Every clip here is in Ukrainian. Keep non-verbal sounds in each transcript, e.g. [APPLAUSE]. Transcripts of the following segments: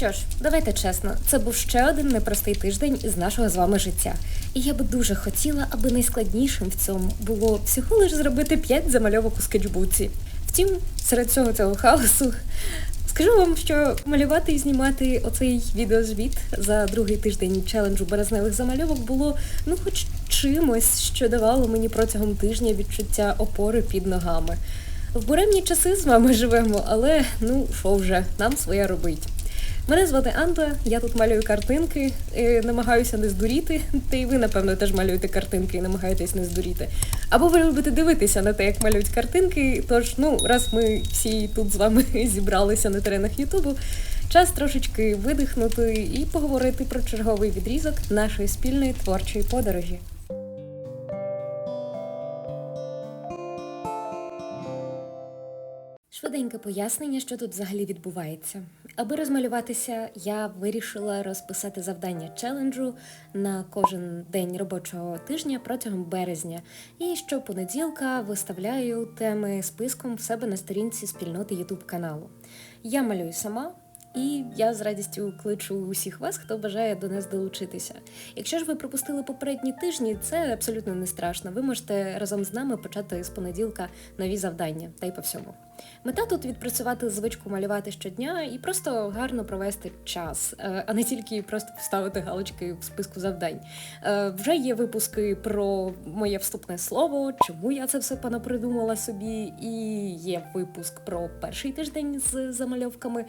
Що ж, давайте чесно, це був ще один непростий тиждень із нашого з вами життя. І я би дуже хотіла, аби найскладнішим в цьому було всього лиш зробити 5 замальовок у скетчбуці. Втім, серед всього цього хаосу скажу вам, що малювати і знімати оцей відеозвіт за другий тиждень челенджу березневих замальовок було ну хоч чимось, що давало мені протягом тижня відчуття опори під ногами. В буремні часи з вами живемо, але ну що вже, нам своє робить. Мене звати Анта, я тут малюю картинки, і намагаюся не здуріти. Та й ви, напевно, теж малюєте картинки і намагаєтесь не здуріти. Або ви любите дивитися на те, як малюють картинки. Тож, ну, раз ми всі тут з вами [LAUGHS] зібралися на теренах Ютубу, час трошечки видихнути і поговорити про черговий відрізок нашої спільної творчої подорожі. Швиденьке пояснення, що тут взагалі відбувається. Аби розмалюватися, я вирішила розписати завдання челенджу на кожен день робочого тижня протягом березня. І щопонеділка виставляю теми списком в себе на сторінці спільноти YouTube каналу. Я малюю сама. І я з радістю кличу усіх вас, хто бажає до нас долучитися. Якщо ж ви пропустили попередні тижні, це абсолютно не страшно. Ви можете разом з нами почати з понеділка нові завдання, та й по всьому. Мета тут відпрацювати звичку малювати щодня і просто гарно провести час, е, а не тільки просто вставити галочки в списку завдань. Е, Вже є випуски про моє вступне слово, чому я це все понапридумала собі, і є випуск про перший тиждень з замальовками.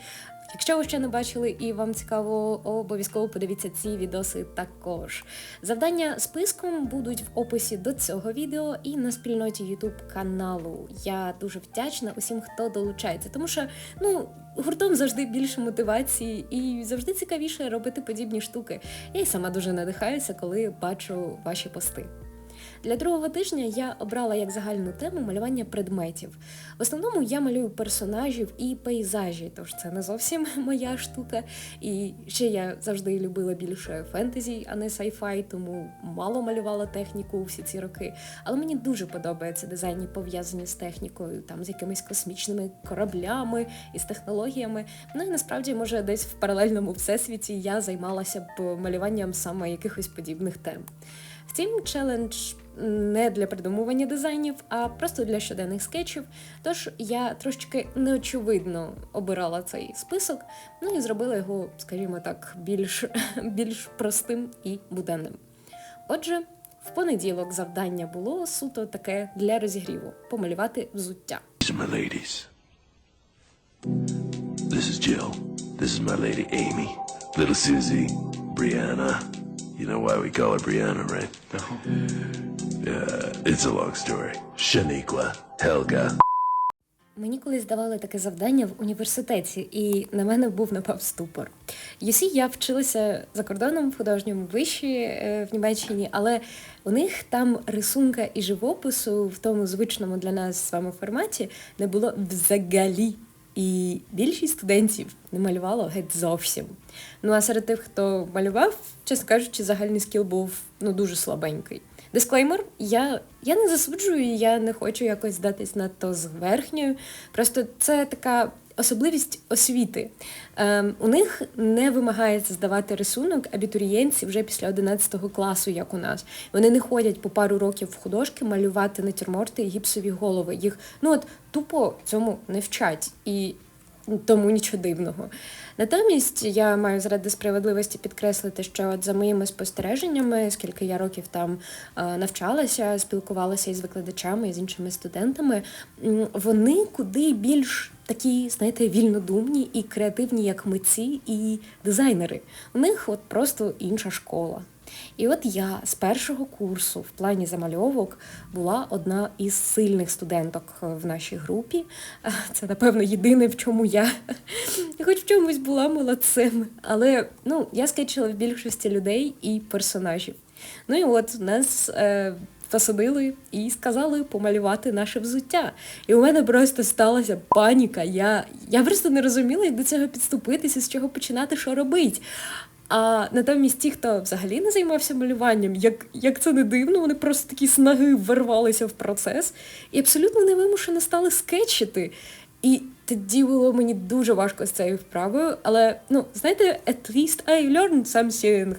Якщо ви ще не бачили і вам цікаво, обов'язково подивіться ці відоси також. Завдання списком будуть в описі до цього відео і на спільноті YouTube каналу. Я дуже вдячна усім, хто долучається, тому що ну. Гуртом завжди більше мотивації і завжди цікавіше робити подібні штуки. Я й сама дуже надихаюся, коли бачу ваші пости. Для другого тижня я обрала як загальну тему малювання предметів. В основному я малюю персонажів і пейзажі, тож це не зовсім [LAUGHS] моя штука. І ще я завжди любила більше фентезі, а не сайфай, тому мало малювала техніку всі ці роки. Але мені дуже подобаються дизайні, пов'язані з технікою, там з якимись космічними кораблями і з технологіями. Ну і насправді, може, десь в паралельному всесвіті я займалася б малюванням саме якихось подібних тем. Втім, челендж не для придумування дизайнів, а просто для щоденних скетчів. Тож я трошечки неочевидно обирала цей список, ну і зробила його, скажімо так, більш, [LAUGHS] більш простим і буденним. Отже, в понеділок завдання було суто таке для розігріву помалювати взуття. This is Jill. This is my lady Amy. Little Susie. Brianna. You know why we call her Brianna, right? No. Yeah, it's a long story. Shaniqua. Helga. Мені колись давали таке завдання в університеті, і на мене був напав ступор. Юсі я вчилася за кордоном в художньому виші е, в Німеччині, але у них там рисунка і живопису в тому звичному для нас з вами форматі не було взагалі. І більшість студентів не малювало геть зовсім. Ну а серед тих, хто малював, чесно кажучи, загальний скіл був ну дуже слабенький. Дисклеймер, я, я не засуджую, я не хочу якось здатись надто зверхньою. Просто це така особливість освіти. Ем, у них не вимагається здавати рисунок абітурієнтів вже після 11 класу, як у нас. Вони не ходять по пару років в художки малювати натюрморти і гіпсові голови. Їх ну от тупо цьому не вчать. І тому нічого дивного. Натомість я маю заради справедливості підкреслити, що от за моїми спостереженнями, скільки я років там е, навчалася, спілкувалася із викладачами, і з іншими студентами, вони куди більш такі, знаєте, вільнодумні і креативні, як митці і дизайнери. У них от просто інша школа. І от я з першого курсу в плані замальовок була одна із сильних студенток в нашій групі. [LAUGHS] Це, напевно, єдине, в чому я хоч в чомусь була молодцем. Але ну, я скетчила в більшості людей і персонажів. Ну і от нас. Е, Посадили і сказали помалювати наше взуття. І у мене просто сталася паніка. Я я просто не розуміла, як до цього підступитися, з чого починати, що робити. А натомість ті, хто взагалі не займався малюванням, як як це не дивно, вони просто такі снаги вирвалися в процес і абсолютно невимушено стали скетчити. І тоді було мені дуже важко з цією вправою, але ну, знаєте, at least I learned something.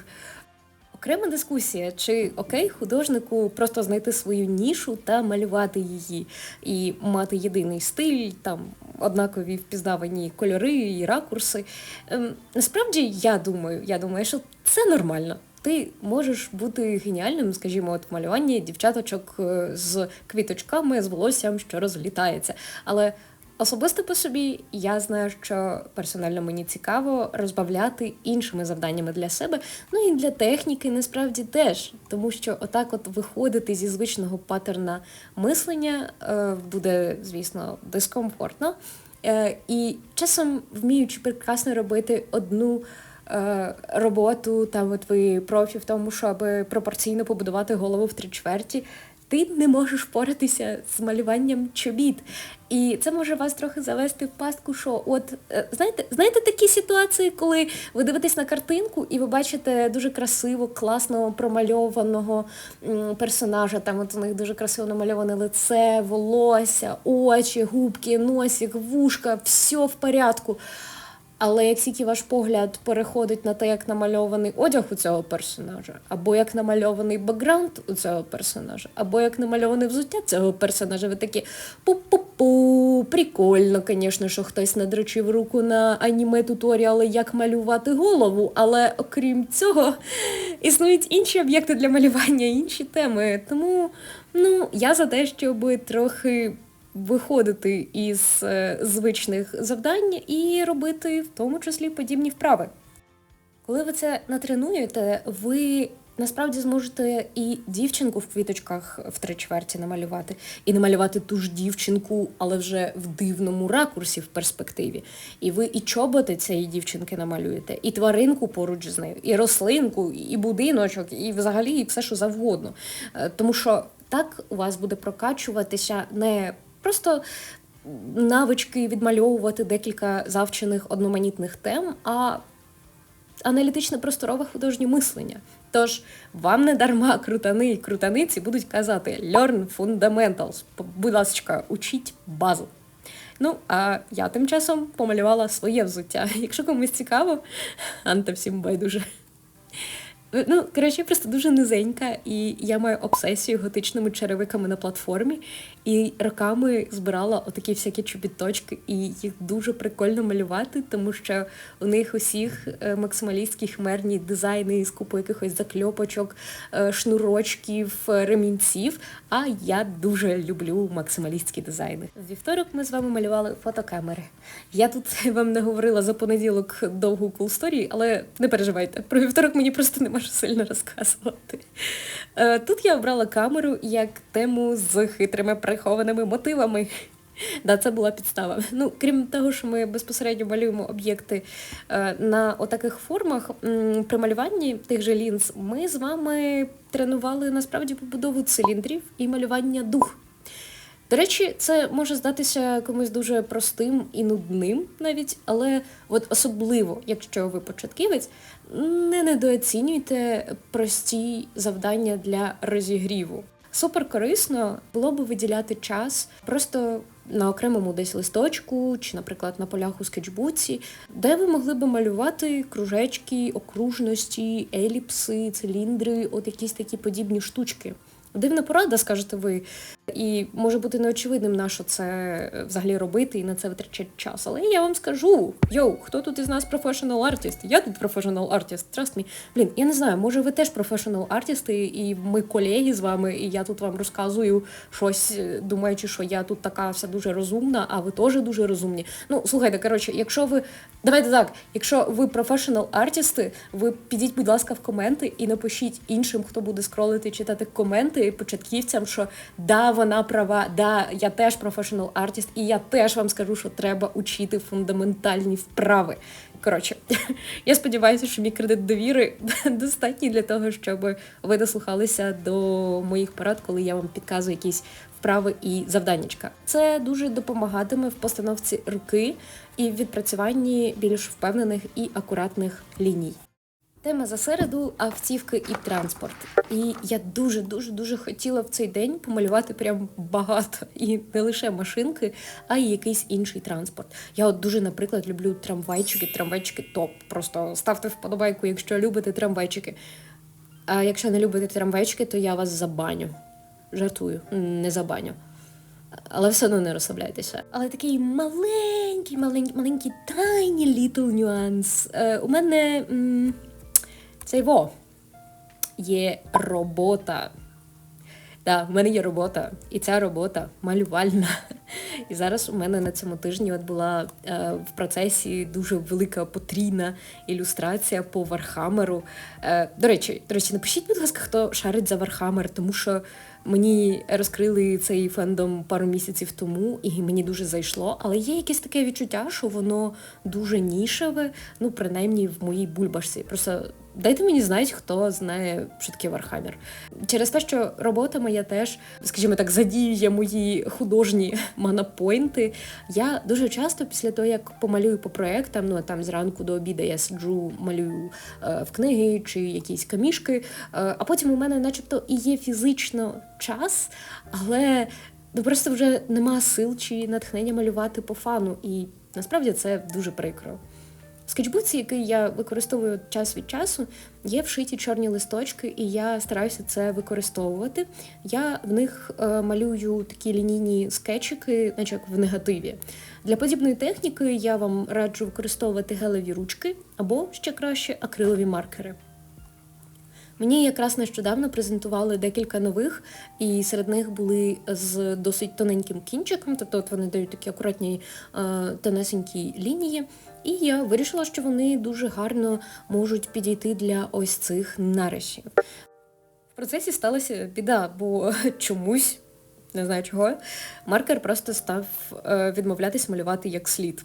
Окрема дискусія, чи окей художнику просто знайти свою нішу та малювати її, і мати єдиний стиль, там однакові впізнавані кольори і ракурси. Ем, насправді, я думаю, я думаю, що це нормально. Ти можеш бути геніальним, скажімо, от в малюванні дівчаточок е, з квіточками, з волоссям, що розлітається. Але Особисто по собі я знаю, що персонально мені цікаво розбавляти іншими завданнями для себе, ну і для техніки насправді теж, тому що отак, от виходити зі звичного паттерна мислення е, буде, звісно, дискомфортно. Е, і часом вміючи прекрасно робити одну. е, Роботу там от ви профі в тому, щоб пропорційно побудувати голову в три чверті, ти не можеш впоратися з малюванням чобіт. І це може вас трохи завести в пастку, що от е, знаєте, знаєте такі ситуації, коли ви дивитесь на картинку і ви бачите дуже красиво, класно промальованого персонажа. Там от у них дуже красиво намальоване лице, волосся, очі, губки, носик, вушка, все в порядку. Але як тільки ваш погляд переходить на те, як намальований одяг у цього персонажа, або як намальований бекграунд у цього персонажа, або як намальоване взуття цього персонажа, ви такі пу-пу-пу, прикольно, звісно, що хтось надрочив руку на аніме туторіали, як малювати голову, але окрім цього, існують інші об'єкти для малювання, інші теми. Тому ну, я за те, щоб трохи виходити із е, звичних завдань і робити в тому числі подібні вправи. Коли ви це натренуєте, ви насправді зможете і дівчинку в квіточках в три чверті намалювати, і намалювати ту ж дівчинку, але вже в дивному ракурсі в перспективі. І ви і чоботи цієї дівчинки намалюєте, і тваринку поруч з нею, і рослинку, і будиночок, і взагалі і все, що завгодно. Е, Тому що так у вас буде прокачуватися не просто навички відмальовувати декілька завчених одноманітних тем, а аналітичне просторове художнє мислення. Тож вам не дарма крутани і крутаниці будуть казати Learn fundamentals. Будь ласка, учіть базу. Ну, а я тим часом помалювала своє взуття. Якщо комусь цікаво, Анта всім байдуже. Ну, коротше, я просто дуже низенька, і я маю обсесію готичними черевиками на платформі. І роками збирала отакі всякі чобіточки, і їх дуже прикольно малювати, тому що у них усіх е, максималістські хмерні дизайни з купою якихось закльопочок, е, шнурочків, е, ремінців. А я дуже люблю максималістські дизайни. В вівторок ми з вами малювали фотокамери. Я тут [LAUGHS] вам не говорила за понеділок довгу cool але не переживайте, про вівторок мені просто нема що сильно розказувати. Тут я обрала камеру як тему з хитрими прихованими мотивами. [LAUGHS] Да, це була підстава. Ну, крім того, що ми безпосередньо малюємо об'єкти е, на отаких формах, при малюванні тих же лінз, ми з вами тренували насправді побудову циліндрів і малювання дух. До речі, це може здатися комусь дуже простим і нудним навіть, але от особливо, якщо ви початківець, не недооцінюйте прості завдання для розігріву. Супер корисно було б виділяти час просто на окремому десь листочку, чи, наприклад, на полях у скетчбуці, де ви могли б малювати кружечки, окружності, еліпси, циліндри, от якісь такі подібні штучки. Дивна порада, скажете ви, і може бути неочевидним, на що це е, взагалі робити і на це витрачати час. Але я вам скажу: йоу, хто тут із нас професіонал артист? Я тут професіонал артист, trust me. Блін, я не знаю, може ви теж професіонал артисти, і ми колеги з вами, і я тут вам розказую щось, е, думаючи, що я тут така вся дуже розумна, а ви теж дуже розумні. Ну, слухайте, коротше, якщо ви. Давайте так, якщо ви професіонал артисти, ви підіть, будь ласка, в коменти і напишіть іншим, хто буде скролити, читати коменти початківцям, що вона права, да, я теж професіонал артист, і я теж вам скажу, що треба учити фундаментальні вправи. Коротше, [LAUGHS] я сподіваюся, що мій кредит довіри [LAUGHS] достатній для того, щоб ви дослухалися до моїх порад, коли я вам підказую якісь вправи і завданнячка. Це дуже допомагатиме в постановці руки і в відпрацюванні більш впевнених і акуратних ліній. Тема за середу автівки і транспорт. І я дуже дуже дуже хотіла в цей день помалювати прям багато і не лише машинки, а й якийсь інший транспорт. Я от дуже, наприклад, люблю трамвайчики. Трамвайчики топ. Просто ставте вподобайку, якщо любите трамвайчики. А якщо не любите трамвайчики, то я вас забаню. Жартую, не забаню. Але все одно не розслабляйтеся. Але такий маленький, маленький, маленький tiny little нюанс. У мене м, цей во є робота. Так, в мене є робота, і ця робота малювальна. [LAUGHS] І зараз у мене на цьому тижні от була е, в процесі дуже велика потрійна ілюстрація по Вархамеру. Е, до речі, до речі, напишіть, будь ласка, хто шарить за Вархамер, тому що мені розкрили цей фендом пару місяців тому, і мені дуже зайшло. Але є якесь таке відчуття, що воно дуже нішеве, ну принаймні в моїй бульбашці. Просто Дайте мені знати, хто знає, що таке Вархаммер. Через те, що робота моя теж, скажімо так, задіює мої художні [LAUGHS] манапойнти. Я дуже часто, після того, як помалюю по проектам, ну а там зранку до обіду я сиджу, малюю е, в книги чи якісь камішки, е, а потім у мене, начебто, і є фізично час, але ну, просто вже нема сил чи натхнення малювати по фану. І насправді це дуже прикро. Скетчбуці, який я використовую час від часу, є вшиті чорні листочки, і я стараюся це використовувати. Я в них е, малюю такі лінійні скетчики, наче як в негативі. Для подібної техніки я вам раджу використовувати гелеві ручки або ще краще акрилові маркери. Мені якраз нещодавно презентували декілька нових, і серед них були з досить тоненьким кінчиком, тобто от вони дають такі акуратні е, тонесенькі лінії. І я вирішила, що вони дуже гарно можуть підійти для ось цих нарисів. В процесі сталася біда, бо [LAUGHS] чомусь, не знаю чого, маркер просто став е, відмовлятись малювати як слід.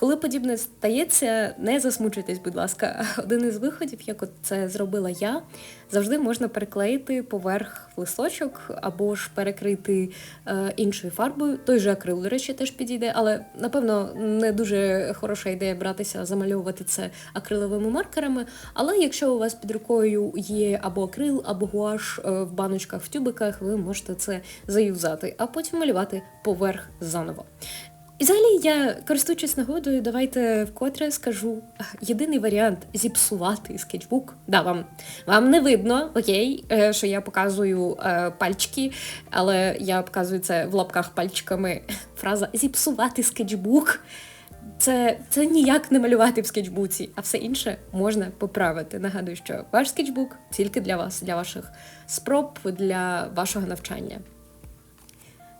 Коли подібне стається, не засмучуйтесь, будь ласка. [LAUGHS] Один із виходів, як от це зробила я, завжди можна переклеїти поверх листочок або ж перекрити е, іншою фарбою. Той же акрил, до речі, теж підійде, але напевно не дуже хороша ідея братися замальовувати це акриловими маркерами. Але якщо у вас під рукою є або акрил, або гуаш е, в баночках, в тюбиках, ви можете це заюзати, а потім малювати поверх заново. І взагалі я, користуючись нагодою, давайте вкотре скажу єдиний варіант зіпсувати скетчбук. Да, вам вам не видно, окей, е, що я показую е, пальчики, але я показую це в лапках пальчиками. [LAUGHS] Фраза зіпсувати скетчбук. Це це ніяк не малювати в скетчбуці, а все інше можна поправити. Нагадую, що ваш скетчбук тільки для вас, для ваших спроб, для вашого навчання.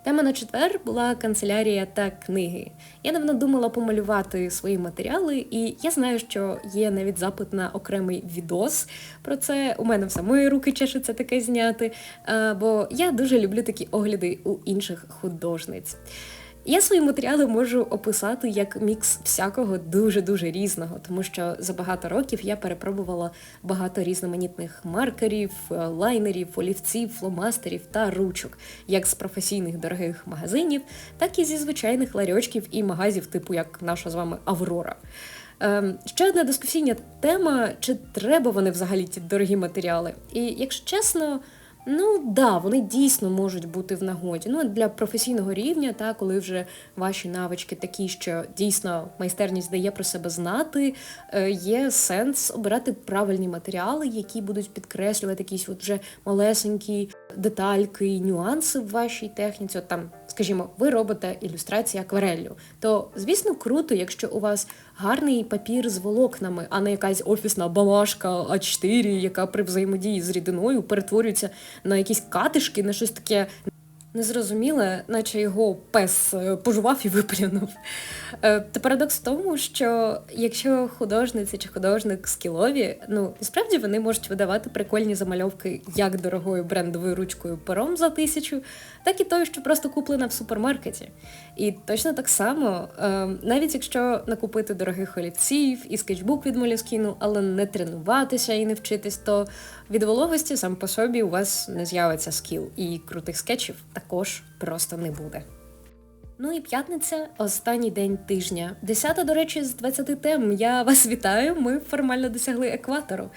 Тема на четвер була канцелярія та книги. Я давно думала помалювати свої матеріали, і я знаю, що є навіть запит на окремий відос про це. У мене в самої руки чешеться таке зняти, бо я дуже люблю такі огляди у інших художниць. Я свої матеріали можу описати як мікс всякого дуже-дуже різного, тому що за багато років я перепробувала багато різноманітних маркерів, лайнерів, олівців, фломастерів та ручок, як з професійних дорогих магазинів, так і зі звичайних ларьочків і магазів, типу як наша з вами Аврора. Ем, ще одна дискусійна тема: чи треба вони взагалі ті дорогі матеріали? І якщо чесно. Ну да, вони дійсно можуть бути в нагоді. Ну для професійного рівня, та коли вже ваші навички такі, що дійсно майстерність дає про себе знати, е, є сенс обирати правильні матеріали, які будуть підкреслювати якісь от вже малесенькі детальки, нюанси в вашій техніці. От там, скажімо, ви робите ілюстрацію аквареллю, то звісно круто, якщо у вас гарний папір з волокнами, а не якась офісна бумажка А4, яка при взаємодії з рідиною перетворюється на якісь катишки, на щось таке незрозуміле, наче його пес е, пожував і виплюнув. Е, та парадокс в тому, що якщо художниця чи художник скілові, ну насправді вони можуть видавати прикольні замальовки як дорогою брендовою ручкою пером за тисячу, так і тою, що просто куплена в супермаркеті. І точно так само, е, навіть якщо накупити дорогих олівців і скетчбук від Моліскіну, але не тренуватися і не вчитись, то від вологості сам по собі у вас не з'явиться скіл, і крутих скетчів також просто не буде. Ну і п'ятниця останній день тижня. Десята, до речі, з 20 тем. Я вас вітаю. Ми формально досягли екватору.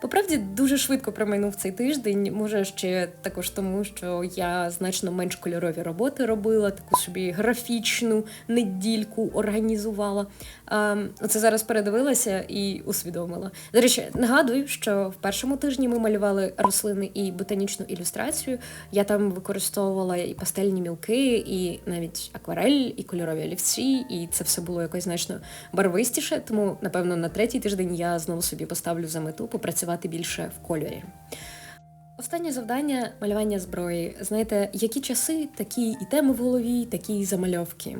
Поправді дуже швидко промайнув цей тиждень. Може, ще також тому, що я значно менш кольорові роботи робила, таку собі графічну недільку організувала. А, Це зараз передивилася і усвідомила. До речі, нагадую, що в першому тижні ми малювали рослини і ботанічну ілюстрацію. Я там використовувала і пастельні мілки, і навіть акварель, і кольорові олівці, і це все було якось значно барвистіше. Тому, напевно, на третій тиждень я знову собі поставлю за мету попрацювати більше в кольорі. Останнє завдання малювання зброї. Знаєте, які часи, такі і теми в голові, такі і замальовки.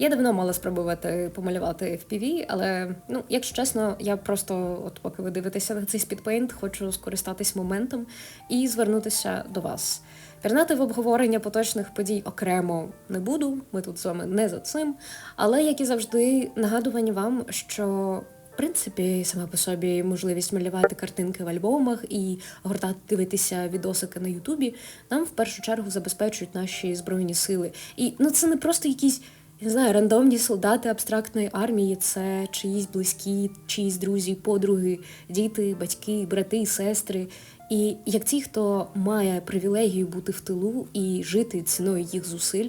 Я давно мала спробувати помалювати в PV, але ну, якщо чесно, я просто, от поки ви дивитеся на цей спідпейнт, хочу скористатись моментом і звернутися до вас. Пірнати в обговорення поточних подій окремо не буду. Ми тут з вами не за цим. Але як і завжди, нагадування вам, що принципі, сама по собі можливість малювати картинки в альбомах і гортати дивитися відосики на Ютубі нам в першу чергу забезпечують наші збройні сили. І ну це не просто якісь. Я не знаю, рандомні солдати абстрактної армії це чиїсь близькі, чиїсь друзі, подруги, діти, батьки, брати, сестри. І як ті, хто має привілегію бути в тилу і жити ціною їх зусиль,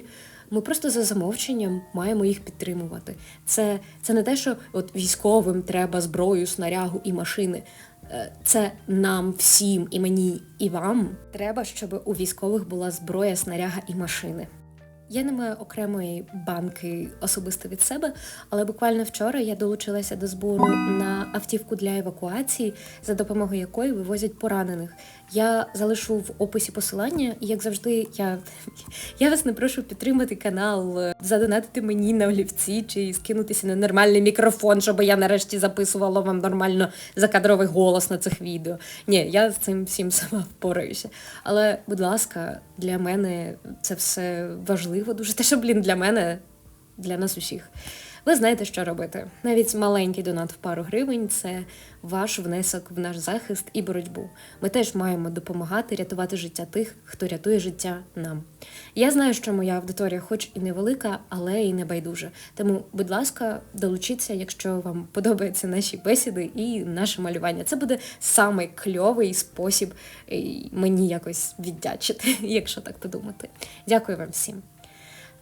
ми просто за замовченням маємо їх підтримувати. Це, це не те, що от військовим треба зброю, снарягу і машини. Е, Це нам всім, і мені, і вам треба, щоб у військових була зброя, снаряга і машини. Я не маю окремої банки особисто від себе, але буквально вчора я долучилася до збору на автівку для евакуації, за допомогою якої вивозять поранених. Я залишу в описі посилання, і як завжди, я, я вас не прошу підтримати канал, е, задонатити мені на олівці чи скинутися на нормальний мікрофон, щоб я нарешті записувала вам нормально закадровий голос на цих відео. Ні, я з цим всім сама впораюся. Але, будь ласка, для мене це все важливо дуже. Те, що, блін, для мене, для нас усіх. Ви знаєте, що робити. Навіть маленький донат в пару гривень це ваш внесок в наш захист і боротьбу. Ми теж маємо допомагати рятувати життя тих, хто рятує життя нам. Я знаю, що моя аудиторія, хоч і невелика, але і не байдужа. Тому, будь ласка, долучіться, якщо вам подобаються наші бесіди і наше малювання. Це буде самий кльовий спосіб е, мені якось віддячити, [LAUGHS] якщо так подумати. Дякую вам всім.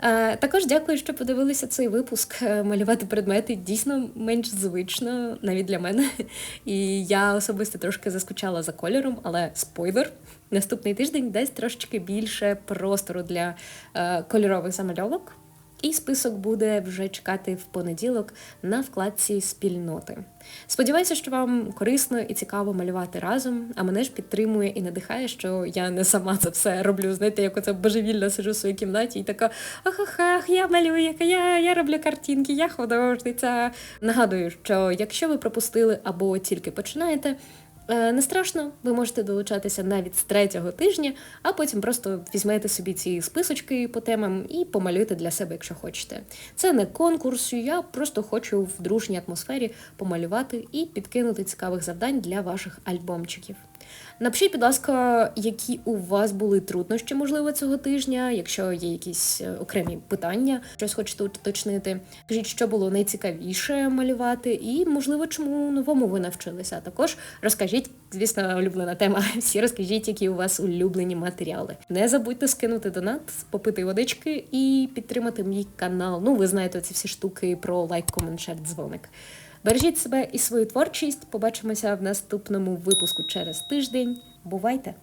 Е, Також дякую, що подивилися цей випуск. Е, Малювати предмети дійсно менш звично, навіть для мене. І я особисто трошки заскучала за кольором, але спойлер. Наступний тиждень дасть трошечки більше простору для е, кольорових замальовок. І список буде вже чекати в понеділок на вкладці спільноти. Сподіваюся, що вам корисно і цікаво малювати разом, а мене ж підтримує і надихає, що я не сама це все роблю. Знаєте, як оце божевільно сижу в своїй кімнаті і така ах-ах-ах, я малюю, я, я роблю картинки, я художниця. Нагадую, що якщо ви пропустили або тільки починаєте. Е, Не страшно, ви можете долучатися навіть з третього тижня, а потім просто візьмете собі ці списочки по темам і помалюйте для себе, якщо хочете. Це не конкурс, я просто хочу в дружній атмосфері помалювати і підкинути цікавих завдань для ваших альбомчиків. Напишіть, будь ласка, які у вас були труднощі, можливо, цього тижня, якщо є якісь е, окремі питання, щось хочете уточнити. Кажіть, що було найцікавіше малювати, і, можливо, чому новому ви навчилися. Також розкажіть, звісно, улюблена тема. [LAUGHS] Всі розкажіть, які у вас улюблені матеріали. Не забудьте скинути донат, попити водички і підтримати мій канал. Ну, ви знаєте ці всі штуки про лайк, комент, шер, дзвоник. Бережіть себе і свою творчість. Побачимося в наступному випуску через тиждень. Бувайте!